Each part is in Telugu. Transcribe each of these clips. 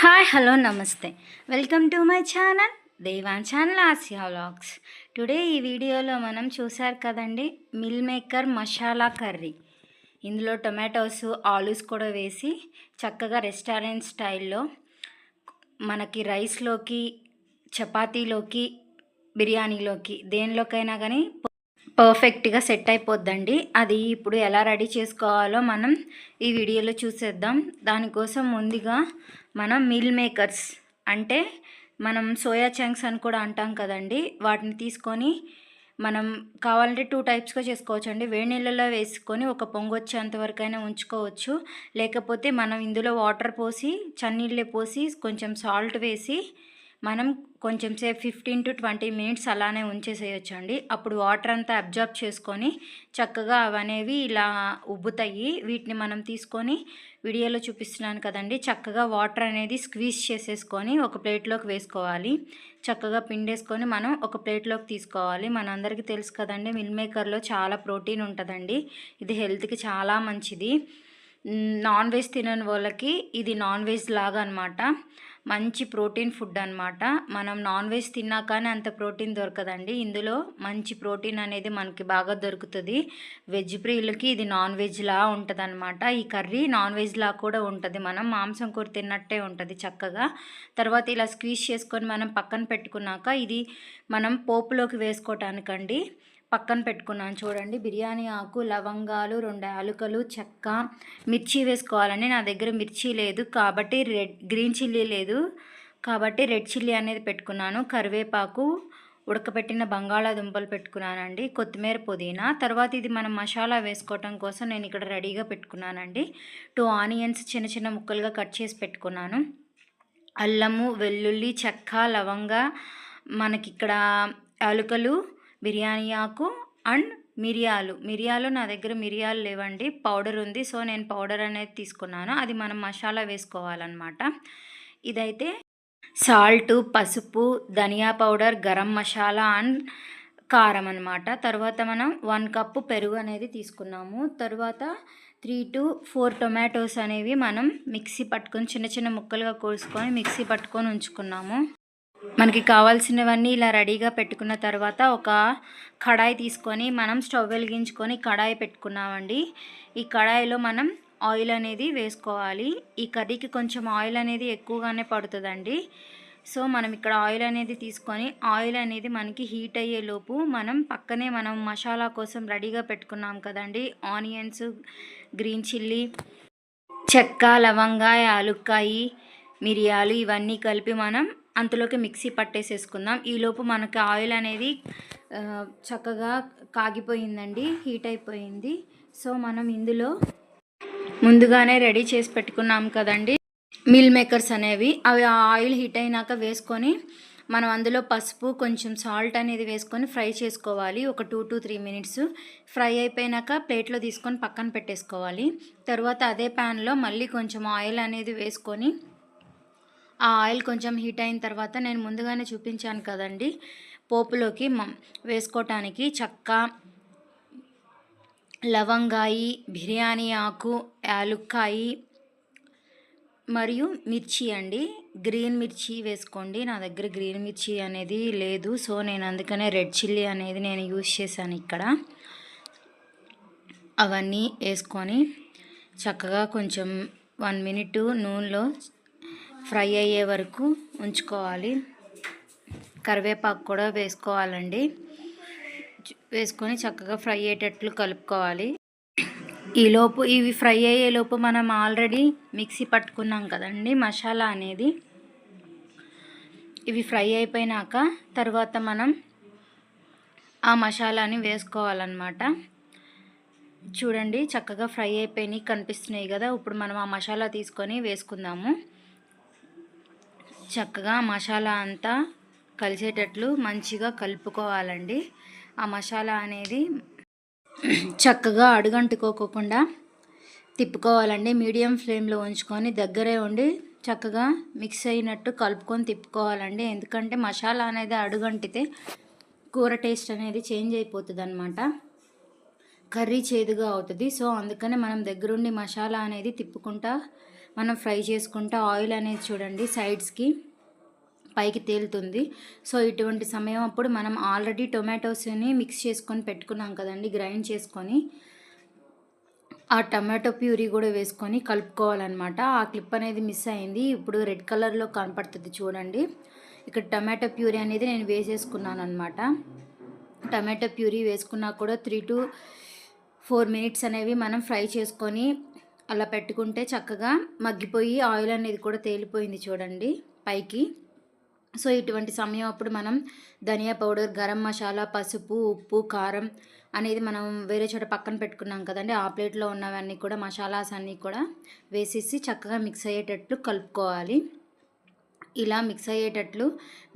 హాయ్ హలో నమస్తే. Welcome to my channel Devan channel Asia vlogs today ఈ వీడియోలో మనం చూసారు కదండి మిల్ మేకర్ మసాలా కర్రీ ఇందులో టొమాటోస్ ఆలూస్ కూడా వేసి చక్కగా రెస్టారెంట్ స్టైల్లో మనకి రైస్లోకి చపాతీలోకి బిర్యానీలోకి దేనిలోకైనా కానీ పర్ఫెక్ట్గా సెట్ అయిపోద్దండి. అది ఇప్పుడు ఎలా రెడీ చేసుకోవాలో మనం ఈ వీడియోలో చూసేద్దాం. దానికోసం ముందుగా మనం మీల్ మేకర్స్ అంటే మనం సోయా చంక్స్ అని కూడా అంటాం కదండి. వాటిని తీసుకొని మనం కావాలంటే టూ టైప్స్గా చేసుకోవచ్చు అండి వేడి నీళ్ళలో వేసుకొని ఒక పొంగు వచ్చేంత వరకైనా ఉంచుకోవచ్చు. లేకపోతే మనం ఇందులో వాటర్ పోసి చన్నీళ్ళే పోసి కొంచెం సాల్ట్ వేసి మనం కొంచెం సేపు ఫిఫ్టీన్ టు ట్వంటీ మినిట్స్ అలానే ఉంచేసేయచ్చు అండి అప్పుడు వాటర్ అంతా అబ్జర్బ్ చేసుకొని చక్కగా అవనేవి ఇలా ఉబ్బుతాయి. వీటిని మనం తీసుకొని వీడియోలో చూపిస్తున్నాను కదండి. చక్కగా వాటర్ అనేది స్క్వీజ్ చేసేసుకొని ఒక ప్లేట్లోకి వేసుకోవాలి. చక్కగా పిండేసుకొని మనం ఒక ప్లేట్లోకి తీసుకోవాలి. మనందరికీ తెలుసు కదండి మిల్ మేకర్లో చాలా ప్రోటీన్ ఉంటుందండి. ఇది హెల్త్కి చాలా మంచిది. నాన్ వెజ్ తినని వాళ్ళకి ఇది నాన్ వెజ్ లాగా అనమాట మంచి ప్రోటీన్ ఫుడ్ అనమాట మనం నాన్ వెజ్ తిన్నా కానీ అంత ప్రోటీన్ దొరకదండి. ఇందులో మంచి ప్రోటీన్ అనేది మనకి బాగా దొరుకుతుంది. వెజ్ ప్రియులకి ఇది నాన్ వెజ్ లా ఉంటుంది అనమాట ఈ కర్రీ నాన్ వెజ్ లా కూడా ఉంటుంది. మనం మాంసం కూర తిన్నట్టే ఉంటుంది చక్కగా. తర్వాత ఇలా స్క్వీజ్ చేసుకొని మనం పక్కన పెట్టుకున్నాక ఇది మనం పోపులోకి వేసుకోవటానికండి పక్కన పెట్టుకున్నాను. చూడండి బిర్యానీ ఆకు లవంగాలు రెండు యాలుకలు చెక్క మిర్చి వేసుకోవాలని నా దగ్గర మిర్చి లేదు కాబట్టి రెడ్ గ్రీన్ చిల్లీ లేదు కాబట్టి రెడ్ చిల్లీ అనేది పెట్టుకున్నాను. కరివేపాకు ఉడకబెట్టిన బంగాళాదుంపలు పెట్టుకున్నానండి. కొత్తిమీర పుదీనా. తర్వాత ఇది మనం మసాలా వేసుకోవటం కోసం నేను ఇక్కడ రెడీగా పెట్టుకున్నానండి. టూ ఆనియన్స్ చిన్న చిన్న ముక్కలుగా కట్ చేసి పెట్టుకున్నాను. అల్లము వెల్లుల్లి చెక్క లవంగ మనకిక్కడ అలుకలు బిర్యానీ ఆకు అండ్ మిరియాలు. మిరియాలు నా దగ్గర మిరియాలు లేవండి. పౌడర్ ఉంది. సో నేను పౌడర్ అనేది తీసుకున్నాను. అది మనం మసాలా వేసుకోవాలన్నమాట. ఇదైతే సాల్ట్ పసుపు ధనియా పౌడర్ గరం మసాలా అండ్ కారం అనమాట తర్వాత మనం వన్ కప్పు పెరుగు అనేది తీసుకున్నాము. తర్వాత త్రీ టు ఫోర్ టొమాటోస్ అనేవి మనం మిక్సీ పట్టుకొని చిన్న చిన్న ముక్కలుగా కోసుకొని మిక్సీ పట్టుకొని ఉంచుకున్నాము. మనకి కావాల్సినవన్నీ ఇలా రెడీగా పెట్టుకున్న తర్వాత ఒక కడాయి తీసుకొని మనం స్టవ్ వెలిగించుకొని కడాయి పెట్టుకున్నామండి. ఈ కడాయిలో మనం ఆయిల్ అనేది వేసుకోవాలి. ఈ కర్రీకి కొంచెం ఆయిల్ అనేది ఎక్కువగానే పడుతుందండి. సో మనం ఇక్కడ ఆయిల్ అనేది తీసుకొని ఆయిల్ అనేది మనకి హీట్ అయ్యేలోపు మనం పక్కనే మనం మసాలా కోసం రెడీగా పెట్టుకున్నాం కదండి. ఆనియన్స్ గ్రీన్ చిల్లీ చెక్క లవంగా యాలుక్కాయి మిరియాలు ఇవన్నీ కలిపి మనం అంతలోకి మిక్సీ పట్టేసేసుకుందాం. ఈలోపు మనకి ఆయిల్ అనేది చక్కగా కాగిపోయిందండి హీట్ అయిపోయింది. సో మనం ఇందులో ముందుగానే రెడీ చేసి పెట్టుకున్నాం కదండి. మిల్ మేకర్స్ అనేవి అవి ఆయిల్ హీట్ అయినాక వేసుకొని మనం అందులో పసుపు కొంచెం సాల్ట్ అనేది వేసుకొని ఫ్రై చేసుకోవాలి. ఒక two to three minutes. Fry అయిపోయినాక ప్లేట్లో తీసుకొని పక్కన పెట్టేసుకోవాలి. తర్వాత అదే ప్యాన్లో మళ్ళీ కొంచెం ఆయిల్ అనేది వేసుకొని ఆ ఆయిల్ కొంచెం హీట్ అయిన తర్వాత నేను ముందుగానే చూపించాను కదండి పోపులోకి వేసుకోవటానికి చక్క లవంగాయి బిర్యానీ ఆకు యాలుక్కాయి మరియు మిర్చి అండి. గ్రీన్ మిర్చి వేసుకోండి. నా దగ్గర గ్రీన్ మిర్చి అనేది లేదు. సో నేను అందుకనే రెడ్ చిల్లీ అనేది నేను యూజ్ చేశాను ఇక్కడ. అవన్నీ వేసుకొని చక్కగా కొంచెం వన్ మినిట్ నూనెలో ఫ్రై అయ్యే వరకు ఉంచుకోవాలి. కరివేపాకు కూడా వేసుకోవాలండి. వేసుకొని చక్కగా ఫ్రై అయ్యేటట్లు కలుపుకోవాలి. ఈలోపు ఇవి ఫ్రై అయ్యేలోపు మనం ఆల్రెడీ మిక్సీ పట్టుకున్నాం కదండి మసాలా అనేది. ఇవి ఫ్రై అయిపోయినాక తర్వాత మనం ఆ మసాలాని వేసుకోవాలన్నమాట. చూడండి చక్కగా ఫ్రై అయిపోయినాయి కనిపిస్తున్నాయి కదా. ఇప్పుడు మనం ఆ మసాలా తీసుకొని వేసుకుందాము. చక్కగా మసాలా అంతా కలిసేటట్లు మంచిగా కలుపుకోవాలండి. ఆ మసాలా అనేది చక్కగా అడుగంటుకోకుండా తిప్పుకోవాలండి. మీడియం ఫ్లేమ్లో ఉంచుకొని దగ్గరే ఉండి చక్కగా మిక్స్ అయినట్టు కలుపుకొని తిప్పుకోవాలండి. ఎందుకంటే మసాలా అనేది అడుగంటితే కూర టేస్ట్ అనేది చేంజ్ అయిపోతుంది అనమాట కర్రీ చేదుగా అవుతుంది. సో అందుకనే మనం దగ్గరుండి మసాలా అనేది తిప్పుకుంటా మనం ఫ్రై చేసుకుంటే ఆయిల్ అనేది చూడండి సైడ్స్కి పైకి తేలుతుంది. సో ఇటువంటి సమయం అప్పుడు మనం ఆల్రెడీ టొమాటోస్ని మిక్స్ చేసుకొని పెట్టుకున్నాం కదండి గ్రైండ్ చేసుకొని. ఆ టమాటో ప్యూరీ కూడా వేసుకొని కలుపుకోవాలన్నమాట. ఆ క్లిప్ అనేది మిస్ అయింది. ఇప్పుడు రెడ్ కలర్లో కనపడుతుంది చూడండి. ఇక్కడ టమాటో ప్యూరీ అనేది నేను వేసేసుకున్నాను అనమాట టమాటో ప్యూరీ వేసుకున్నా కూడా త్రీ టు ఫోర్ మినిట్స్ అనేవి మనం ఫ్రై చేసుకొని అలా పెట్టుకుంటే చక్కగా మగ్గిపోయి ఆయిల్ అనేది కూడా తేలిపోయింది చూడండి పైకి. సో ఇటువంటి సమయం అప్పుడు మనం ధనియా పౌడర్ గరం మసాలా పసుపు ఉప్పు కారం అనేది మనం వేరే చోట పక్కన పెట్టుకున్నాం కదండి. ఆ ప్లేట్లో ఉన్నవన్నీ కూడా మసాలాస్ అన్నీ కూడా వేసేసి చక్కగా మిక్స్ అయ్యేటట్లు కలుపుకోవాలి. ఇలా మిక్స్ అయ్యేటట్లు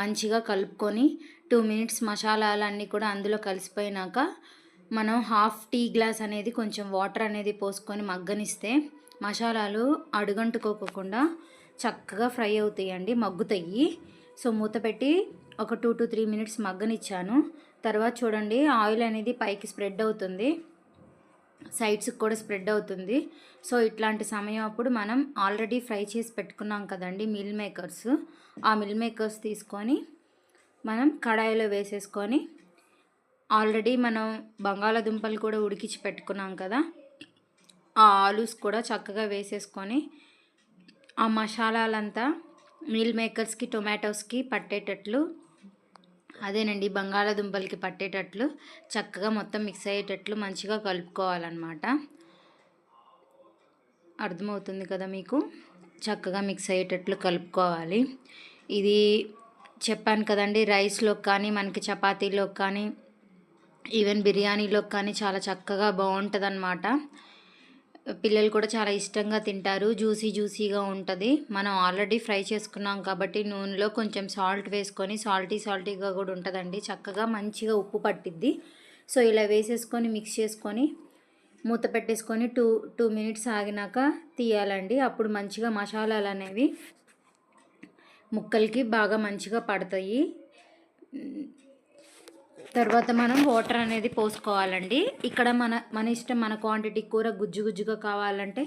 మంచిగా కలుపుకొని టూ మినిట్స్ మసాలాలన్నీ కూడా అందులో కలిసిపోయినాక మనం హాఫ్ టీ గ్లాస్ అనేది కొంచెం వాటర్ అనేది పోసుకొని మగ్గనిస్తే మసాలాలు అడుగంటుకోకుండా చక్కగా ఫ్రై అవుతాయండి మగ్గుతాయి. సో మూత పెట్టి ఒక టూ టు త్రీ మినిట్స్ మగ్గనిచ్చాను. తర్వాత చూడండి ఆయిల్ అనేది పైకి స్ప్రెడ్ అవుతుంది. సైడ్స్కి కూడా స్ప్రెడ్ అవుతుంది. సో ఇట్లాంటి సమయం అప్పుడు మనం ఆల్రెడీ ఫ్రై చేసి పెట్టుకున్నాం కదండి మిల్ మేకర్స్. ఆ మిల్ మేకర్స్ తీసుకొని మనం కడాయిలో వేసేసుకొని ఆల్రెడీ మనం బంగాళాదుంపలు కూడా ఉడికించి పెట్టుకున్నాం కదా ఆ ఆలూస్ కూడా చక్కగా వేసేసుకొని ఆ మసాలాలంతా మీల్ మేకర్స్కి టొమాటోస్కి పట్టేటట్లు అదేనండి బంగాళాదుంపలకి పట్టేటట్లు చక్కగా మొత్తం మిక్స్ అయ్యేటట్లు మంచిగా కలుపుకోవాలన్నమాట. అర్థమవుతుంది కదా మీకు? చక్కగా మిక్స్ అయ్యేటట్లు కలుపుకోవాలి. ఇది చెప్పాను కదండి రైస్లో కానీ మనకి చపాతీలో కానీ ఈవెన్ బిర్యానీలోకి కానీ చాలా చక్కగా బాగుంటుంది పిల్లలు కూడా చాలా ఇష్టంగా తింటారు. జ్యూసీ జ్యూసీగా ఉంటుంది. మనం ఆల్రెడీ ఫ్రై చేసుకున్నాం కాబట్టి నూనెలో కొంచెం సాల్ట్ వేసుకొని సాల్టీ సాల్టీగా కూడా ఉంటుందండి. చక్కగా మంచిగా ఉప్పు పట్టిద్ది. సో ఇలా వేసేసుకొని మిక్స్ చేసుకొని మూత పెట్టేసుకొని టూ టూ మినిట్స్ ఆగినాక తీయాలండి. అప్పుడు మంచిగా మసాలాలు అనేవి ముక్కలకి బాగా మంచిగా పడతాయి. తర్వాత మనం వాటర్ అనేది పోసుకోవాలండి. ఇక్కడ మన మన ఇష్టం మన క్వాంటిటీ కూర గుజ్జు గుజ్జుగా కావాలంటే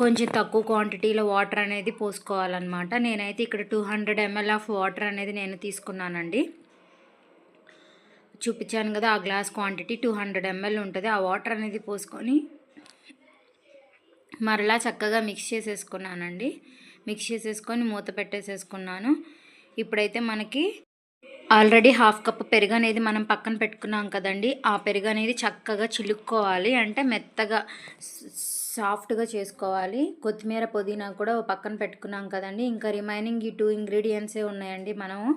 కొంచెం తక్కువ క్వాంటిటీలో వాటర్ అనేది పోసుకోవాలన్నమాట. నేనైతే ఇక్కడ two hundred ml of water అనేది నేను తీసుకున్నానండి. చూపించాను కదా ఆ glass quantity two hundred ml ఉంటుంది. ఆ వాటర్ అనేది పోసుకొని మరలా చక్కగా మిక్స్ చేసేసుకున్నానండి. మిక్స్ చేసేసుకొని మూత పెట్టేసేసుకున్నాను. ఇప్పుడైతే మనకి ఆల్రెడీ హాఫ్ కప్ పెరుగు అనేది మనం పక్కన పెట్టుకున్నాం కదండి. ఆ పెరుగు అనేది చక్కగా చిలుక్కోవాలి. అంటే మెత్తగా సాఫ్ట్గా చేసుకోవాలి. కొత్తిమీర పుదీనా కూడా పక్కన పెట్టుకున్నాం కదండి. ఇంకా రిమైనింగ్ ఈ టూ ఇంగ్రీడియంట్సే ఉన్నాయండి. మనము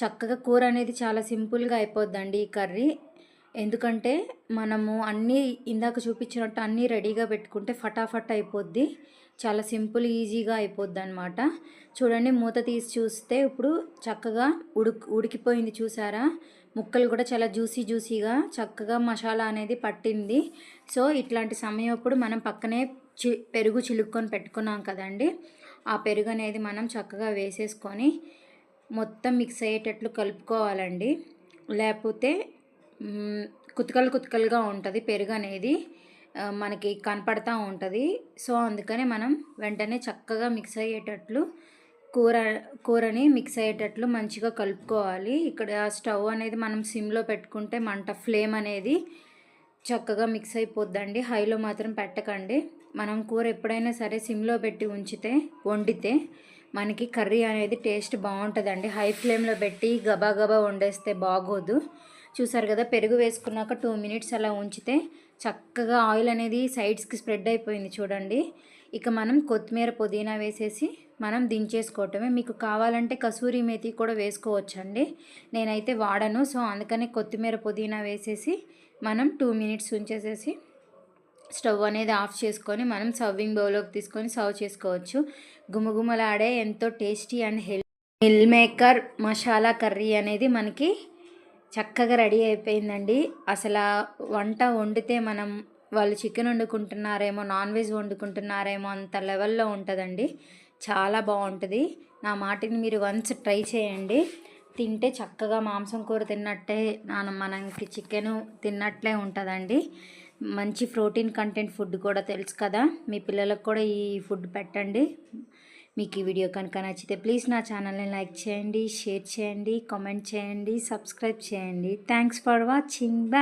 చక్కగా కూర అనేది చాలా సింపుల్గా అయిపోద్దండి ఈ కర్రీ. ఎందుకంటే మనము అన్నీ ఇందాక చూపించినట్టు అన్నీ రెడీగా పెట్టుకుంటే ఫటాఫట్ అయిపోద్ది. చాలా సింపుల్ ఈజీగా అయిపోద్ది అనమాట చూడండి మూత తీసి చూస్తే ఇప్పుడు చక్కగా ఉడుక్ ఉడికిపోయింది చూసారా? ముక్కలు కూడా చాలా జ్యూసీ జ్యూసీగా చక్కగా మసాలా అనేది పట్టింది. సో ఇట్లాంటి సమయం అప్పుడు మనం పక్కనే చి పెరుగు చిలుక్కొని పెట్టుకున్నాం కదండి. ఆ పెరుగు అనేది మనం చక్కగా వేసేసుకొని మొత్తం మిక్స్ అయ్యేటట్లు కలుపుకోవాలండి. లేకపోతే కుతకలు కుతకలుగా ఉంటుంది పెరుగు అనేది. మనకి కనపడతా ఉంటుంది. సో అందుకనే మనం వెంటనే చక్కగా మిక్స్ అయ్యేటట్లు కూర కూరని మిక్స్ అయ్యేటట్లు మంచిగా కలుపుకోవాలి. ఇక్కడ స్టవ్ అనేది మనం సిమ్లో పెట్టుకుంటే మంట ఫ్లేమ్ అనేది చక్కగా మిక్స్ అయిపోద్దండి. హైలో మాత్రం పెట్టకండి. మనం కూర ఎప్పుడైనా సరే సిమ్లో పెట్టి ఉంచితే వండితే మనకి కర్రీ అనేది టేస్ట్ బాగుంటుందండి. హై ఫ్లేమ్లో పెట్టి గబా గబా వండేస్తే బాగోదు. చూసారు కదా పెరుగు వేసుకున్నాక టూ మినిట్స్ అలా ఉంచితే చక్కగా ఆయిల్ అనేది సైడ్స్కి స్ప్రెడ్ అయిపోయింది చూడండి. ఇక మనం కొత్తిమీర పుదీనా వేసేసి మనం దించేసుకోవటమే. మీకు కావాలంటే కసూరి మేతి కూడా వేసుకోవచ్చండి. నేనైతే వాడను సో అందుకనే కొత్తిమీర పుదీనా వేసేసి మనం టూ మినిట్స్ ఉంచేసేసి స్టవ్ అనేది ఆఫ్ చేసుకొని మనం సర్వింగ్ బౌల్లోకి తీసుకొని సర్వ్ చేసుకోవచ్చు. గుమగుమలాడే ఎంతో tasty and hell meal maker masala curry అనేది మనకి చక్కగా రెడీ అయిపోయిందండి. అసలు వంట వండితే మనం వాళ్ళు చికెన్ వండుకుంటున్నారేమో నాన్ వెజ్ వండుకుంటున్నారేమో అంత లెవెల్లో ఉంటుందండి. చాలా బాగుంటుంది. నా మాటిని మీరు వన్స్ ట్రై చేయండి. తింటే చక్కగా మాంసం కూర తిన్నట్టే మనకి చికెను తిన్నట్లే ఉంటుందండి. మంచి ప్రోటీన్ కంటెంట్ ఫుడ్ కూడా తెలుసు కదా. మీ పిల్లలకు కూడా ఈ ఫుడ్ పెట్టండి. మీకు ఈ వీడియో కనుక నచ్చితే ప్లీజ్ నా ఛానల్ని లైక్ చేయండి షేర్ చేయండి కామెంట్ చేయండి సబ్స్క్రైబ్ చేయండి. Thanks for watching bye